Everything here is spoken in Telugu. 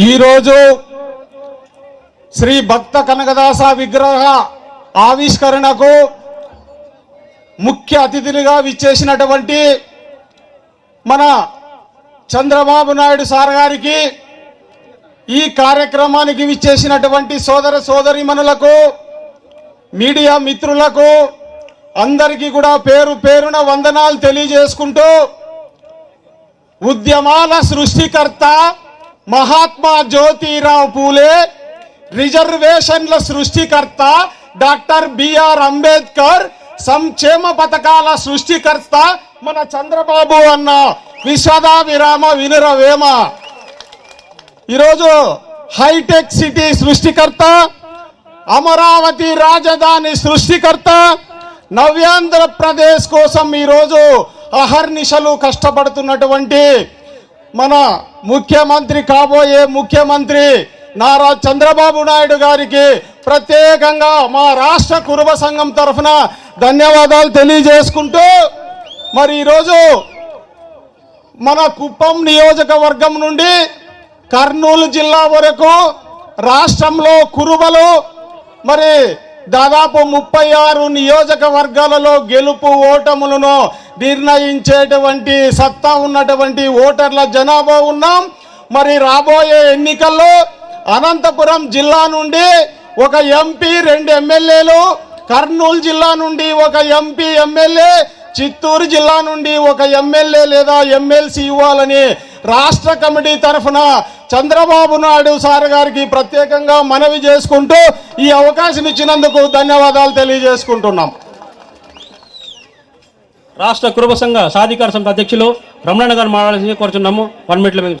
ఈరోజు శ్రీ భక్త కనకదాస విగ్రహ ఆవిష్కరణకు ముఖ్య అతిథులుగా విచ్చేసినటువంటి మన చంద్రబాబు నాయుడు సార్ గారికి ఈ కార్యక్రమానికి విచ్చేసినటువంటి సోదర సోదరిమణులకు మీడియా మిత్రులకు అందరికీ కూడా పేరు పేరున వందనాలు తెలియజేసుకుంటూ ఉద్యమాల సృష్టికర్త మహాత్మా జ్యోతిరావు పూలే రిజర్వేషన్ల సృష్టికర్త డాక్టర్ బిఆర్ అంబేద్కర్ సంక్షేమ పథకాల సృష్టికర్త మన చంద్రబాబు అన్న విశ్వదా విరామ వినురవేమ. ఈరోజు హైటెక్ సిటీ సృష్టికర్త అమరావతి రాజధాని సృష్టికర్త నవ్యాంధ్రప్రదేశ్ కోసం ఈరోజు అహర్నిశలు కష్టపడుతున్నటువంటి మన ముఖ్యమంత్రి కాబోయే ముఖ్యమంత్రి నారా చంద్రబాబు నాయుడు గారికి ప్రత్యేకంగా మా రాష్ట్ర కురుబ సంఘం తరఫున ధన్యవాదాలు తెలియజేసుకుంటూ మరి ఈరోజు మన కుప్పం నియోజకవర్గం నుండి కర్నూలు జిల్లా వరకు రాష్ట్రంలో కురుబలు మరి దాదాపు ముప్పై ఆరు నియోజకవర్గాలలో గెలుపు ఓటములను నిర్ణయించేటువంటి సత్తా ఉన్నటువంటి ఓటర్ల జనాభా ఉన్నాం. మరి రాబోయే ఎన్నికల్లో అనంతపురం జిల్లా నుండి ఒక ఎంపీ రెండు ఎమ్మెల్యేలు కర్నూలు జిల్లా నుండి ఒక ఎంపీ ఎమ్మెల్యే చిత్తూరు జిల్లా నుండి ఒక ఎమ్మెల్యే లేదా ఎమ్మెల్సీ ఇవ్వాలని రాష్ట్ర కమిటీ తరఫున చంద్రబాబు నాయుడు సార్ గారికి ప్రత్యేకంగా మనవి చేసుకుంటూ ఈ అవకాశం ఇచ్చినందుకు ధన్యవాదాలు తెలియజేసుకుంటున్నాం. రాష్ట్ర కురుబ సంఘ సాధికార సమితి అధ్యక్షులు రమణ గారు మాట్లాడాల్సి కోరుచున్నాము. వన్ మినిట్లో